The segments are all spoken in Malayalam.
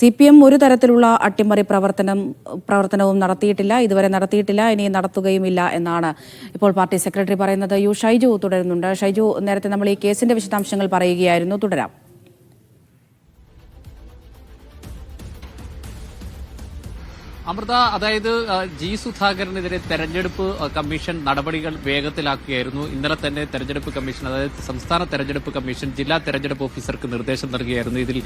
സി പി എം ഒരു തരത്തിലുള്ള അട്ടിമറി പ്രവർത്തനം പ്രവർത്തനവും നടത്തിയിട്ടില്ല ഇതുവരെ നടത്തിയിട്ടില്ല ഇനി നടത്തുകയുമില്ല എന്നാണ് ഇപ്പോൾ പാർട്ടി സെക്രട്ടറി പറയുന്നത്. യു ഷൈജു തുടരുന്നുണ്ട്. ഷൈജു നേരത്തെ നമ്മൾ ഈ കേസിന്റെ വിശദാംശങ്ങൾ പറയുകയായിരുന്നു. തുടരാം. അമൃത അതായത് ജി സുധാകരനെതിരെ തെരഞ്ഞെടുപ്പ് കമ്മീഷൻ നടപടികൾ വേഗത്തിലാക്കുകയായിരുന്നു. ഇന്നലെ തന്നെ തെരഞ്ഞെടുപ്പ് കമ്മീഷൻ അതായത് സംസ്ഥാന തെരഞ്ഞെടുപ്പ് കമ്മീഷൻ ജില്ലാ തെരഞ്ഞെടുപ്പ് ഓഫീസർക്ക് നിർദ്ദേശം നൽകിയായിരുന്നു. ഇതിൽ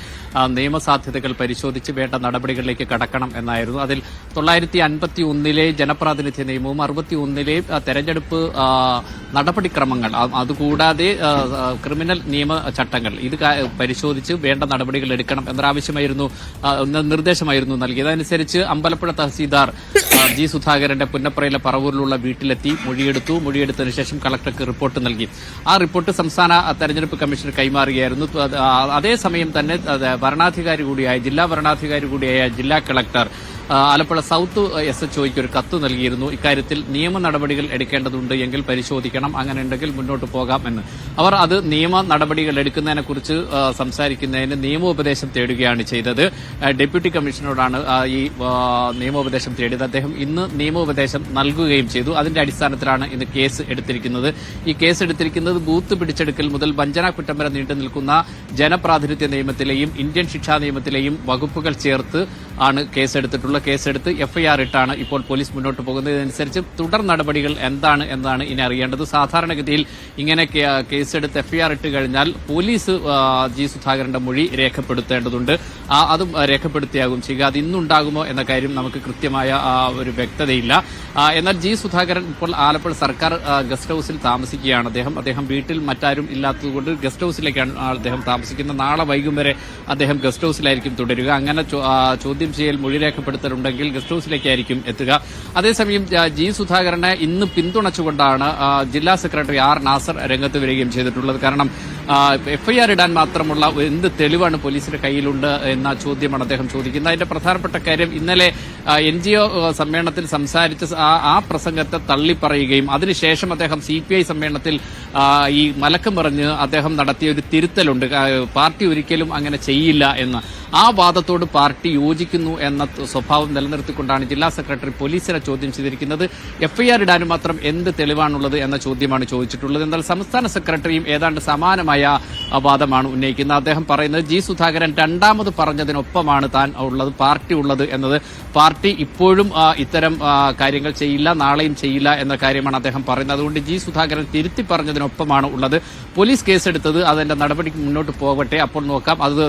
നിയമസാധ്യതകൾ പരിശോധിച്ച് വേണ്ട നടപടികളിലേക്ക് കടക്കണം എന്നായിരുന്നു. അതിൽ തൊള്ളായിരത്തി അൻപത്തി ഒന്നിലെ ജനപ്രാതിനിധ്യ നിയമവും അറുപത്തി ഒന്നിലെ തെരഞ്ഞെടുപ്പ് നടപടിക്രമങ്ങൾ അതുകൂടാതെ ക്രിമിനൽ നിയമ ചട്ടങ്ങൾ. ഇത് പരിശോധിച്ച് വേണ്ട നടപടികൾ എടുക്കണം എന്നൊരാവശ്യമായിരുന്നു നിർദ്ദേശമായിരുന്നു നൽകിയത്. അതനുസരിച്ച് അമ്പലപ്പുഴ തഹസീൽദാർ ആ, ജി സുധാകരന്റെ പുന്നപ്രയിലെ പറവൂരിലുള്ള വീട്ടിലെത്തി മൊഴിയെടുത്തു. മൊഴിയെടുത്തതിനു ശേഷം കളക്ടർക്ക് റിപ്പോർട്ട് നൽകി. ആ റിപ്പോർട്ട് സംസ്ഥാന തെരഞ്ഞെടുപ്പ് കമ്മീഷന് കൈമാറുകയായിരുന്നു. അതേസമയം തന്നെ വരണാധികാരി കൂടിയായ ജില്ലാ ഭരണാധികാരി കൂടിയായ ജില്ലാ collector Alappuzha south S H ഒയ്ക്ക് ഒരു കത്ത് നൽകിയിരുന്നു. ഇക്കാര്യത്തിൽ നിയമ നടപടികൾ എടുക്കേണ്ടതുണ്ട് എങ്കിൽ പരിശോധിക്കണം. അങ്ങനെ ഉണ്ടെങ്കിൽ മുന്നോട്ട് പോകാം എന്ന് അവർ അത് നിയമ നടപടികൾ എടുക്കുന്നതിനെക്കുറിച്ച് സംസാരിക്കുന്നതിന് നിയമോപദേശം തേടുകയാണ് ചെയ്തത്. ഡെപ്യൂട്ടി കമ്മീഷണറോടാണ് ഈ നിയമോപദേശം തേടിയത്. അദ്ദേഹം ഇന്ന് നിയമോപദേശം നൽകുകയും ചെയ്തു. അതിന്റെ അടിസ്ഥാനത്തിലാണ് ഇന്ന് കേസ് എടുത്തിരിക്കുന്നത്. ഈ കേസ് എടുത്തിരിക്കുന്നത് ബൂത്ത് പിടിച്ചെടുക്കൽ മുതൽ വഞ്ചന കുറ്റം വരെ നീണ്ടു നിൽക്കുന്ന ജനപ്രാതിനിധ്യ നിയമത്തിലെയും ഇന്ത്യൻ ശിക്ഷാ നിയമത്തിലെയും വകുപ്പുകൾ ചേർത്ത് ആണ് കേസെടുത്തിട്ടുള്ള കേസെടുത്ത് എഫ്ഐആർ ഇട്ടാണ് ഇപ്പോൾ പോലീസ് മുന്നോട്ട് പോകുന്നത്. ഇതനുസരിച്ച് തുടർ നടപടികൾ എന്താണ് എന്നാണ് ഇനി അറിയേണ്ടത്. സാധാരണഗതിയിൽ ഇങ്ങനെ കേസെടുത്ത് എഫ്ഐആർ ഇട്ട് കഴിഞ്ഞാൽ പോലീസ് ജി സുധാകരന്റെ മൊഴി രേഖപ്പെടുത്തേണ്ടതുണ്ട്. അതും രേഖപ്പെടുത്തിയാകും ചെയ്യുക. അത് ഇന്നുണ്ടാകുമോ എന്ന കാര്യം നമുക്ക് കൃത്യമായ ഒരു വ്യക്തതയില്ല. എന്നാൽ ജി സുധാകരൻ ഇപ്പോൾ ആലപ്പുഴ സർക്കാർ ഗസ്റ്റ് ഹൌസിൽ താമസിക്കുകയാണ്. അദ്ദേഹം അദ്ദേഹം വീട്ടിൽ മറ്റാരും ഇല്ലാത്തതുകൊണ്ട് ഗസ്റ്റ് ഹൌസിലേക്കാണ് അദ്ദേഹം താമസിക്കുന്നത്. നാളെ വൈകും വരെ അദ്ദേഹം ഗസ്റ്റ് ഹൌസിലായിരിക്കും തുടരുക. അങ്ങനെ ചോദ്യം ചെയ്യൽ മൊഴി രേഖപ്പെടുത്തലുണ്ടെങ്കിൽ ഗസ്റ്റ് ഹൌസിലേക്കായിരിക്കും എത്തുക. അതേസമയം ജി സുധാകരനെ ഇന്ന് പിന്തുണച്ചുകൊണ്ടാണ് ജില്ലാ സെക്രട്ടറി ആർ നാസർ രംഗത്ത് വരികയും ചെയ്തിട്ടുള്ളത്. കാരണം എഫ്ഐആർ ഇടാൻ മാത്രമുള്ള എന്ത് തെളിവാണ് പോലീസിന്റെ കയ്യിലുണ്ട് എന്ന ചോദ്യമാണ് അദ്ദേഹം ചോദിക്കുന്നത്. അതിന്റെ പ്രധാനപ്പെട്ട കാര്യം ഇന്നലെ എൻ ജി ഒ സമ്മേളനത്തിൽ സംസാരിച്ച ആ- പ്രസംഗത്തെ തള്ളിപ്പറയുകയും അതിനുശേഷം അദ്ദേഹം സി പി ഐ സമ്മേളനത്തിൽ ഈ മലക്കം പറഞ്ഞ് അദ്ദേഹം നടത്തിയ ഒരു തിരുത്തലുണ്ട്. പാർട്ടി ഒരിക്കലും അങ്ങനെ ചെയ്യില്ല എന്ന്. ആ വാദത്തോട് പാർട്ടി യോജിക്കുന്നു എന്ന സ്വഭാവം നിലനിർത്തിക്കൊണ്ടാണ് ജില്ലാ സെക്രട്ടറി പോലീസിനെ ചോദ്യം ചെയ്തിരിക്കുന്നത്. എഫ്ഐആർ ഇടാനും മാത്രം എന്ത് തെളിവാണുള്ളത് എന്ന ചോദ്യമാണ് ചോദിച്ചിട്ടുള്ളത്. എന്നാൽ സംസ്ഥാന സെക്രട്ടറിയും ഏതാണ്ട് സമാനമായ വാദമാണ് ഉന്നയിക്കുന്നത്. അദ്ദേഹം പറയുന്നത് ജി സുധാകരൻ രണ്ടാമത് പറഞ്ഞതിനൊപ്പമാണ് താൻ ഉള്ളത് പാർട്ടി ഉള്ളത് എന്നത്. പാർട്ടി ഇപ്പോഴും ഇത്തരം കാര്യങ്ങൾ ചെയ്യില്ല നാളെയും ചെയ്യില്ല എന്ന കാര്യമാണ് അദ്ദേഹം പറയുന്നത്. അതുകൊണ്ട് ജി സുധാകരൻ തിരുത്തി പറഞ്ഞതിനൊപ്പമാണ് ഉള്ളത്. പോലീസ് കേസെടുത്തത് അതിന്റെ നടപടിക്ക് മുന്നോട്ട് പോകട്ടെ. അപ്പോൾ നോക്കാം. അത്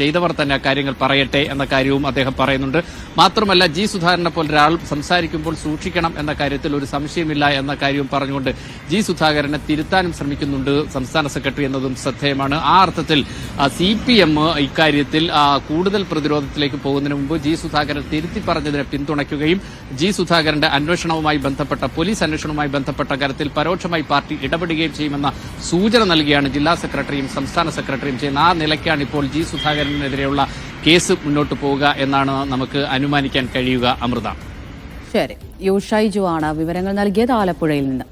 ചെയ്തവർ തന്നെ കാര്യങ്ങൾ പറയട്ടെ എന്ന കാര്യവും അദ്ദേഹം പറയുന്നുണ്ട്. മാത്രമല്ല ജി സുധാകരനെ പോലെ ഒരാൾ സംസാരിക്കുമ്പോൾ സൂക്ഷിക്കണം എന്ന കാര്യത്തിൽ ഒരു സംശയമില്ല എന്ന കാര്യവും പറഞ്ഞുകൊണ്ട് ജി സുധാകരനെ തിരുത്താനും ശ്രമിക്കുന്നുണ്ട് സംസ്ഥാന സെക്രട്ടറി എന്നതും ശ്രദ്ധേയമാണ്. ആ അർത്ഥത്തിൽ സി പി എം ഇക്കാര്യത്തിൽ കൂടുതൽ പ്രതിരോധത്തിലേക്ക് പോകുന്നതിന് മുമ്പ് ജി സുധാകരൻ തിരുത്തി പറഞ്ഞതിനെ പിന്തുണയ്ക്കുകയും ജി സുധാകരന്റെ അന്വേഷണവുമായി ബന്ധപ്പെട്ട പോലീസ് അന്വേഷണവുമായി ബന്ധപ്പെട്ട കാര്യത്തിൽ പരോക്ഷമായി പാർട്ടി ഇടപെടുകയും ചെയ്യുമെന്ന സൂചന നൽകിയാണ് ജില്ലാ സെക്രട്ടറിയും സംസ്ഥാന സെക്രട്ടറിയും ചെയ്യുന്നത്. ആ നിലയ്ക്കാണ് ഇപ്പോൾ ജി സുധാകരനെതിരെയുള്ള കേസ് മുന്നോട്ട് പോവുക എന്നാണ് നമുക്ക് അനുമാനിക്കാൻ കഴിയുക. അമൃത. ശരി. യു ഷൈജു ആണ് വിവരങ്ങൾ നൽകിയത് ആലപ്പുഴയിൽ നിന്ന്.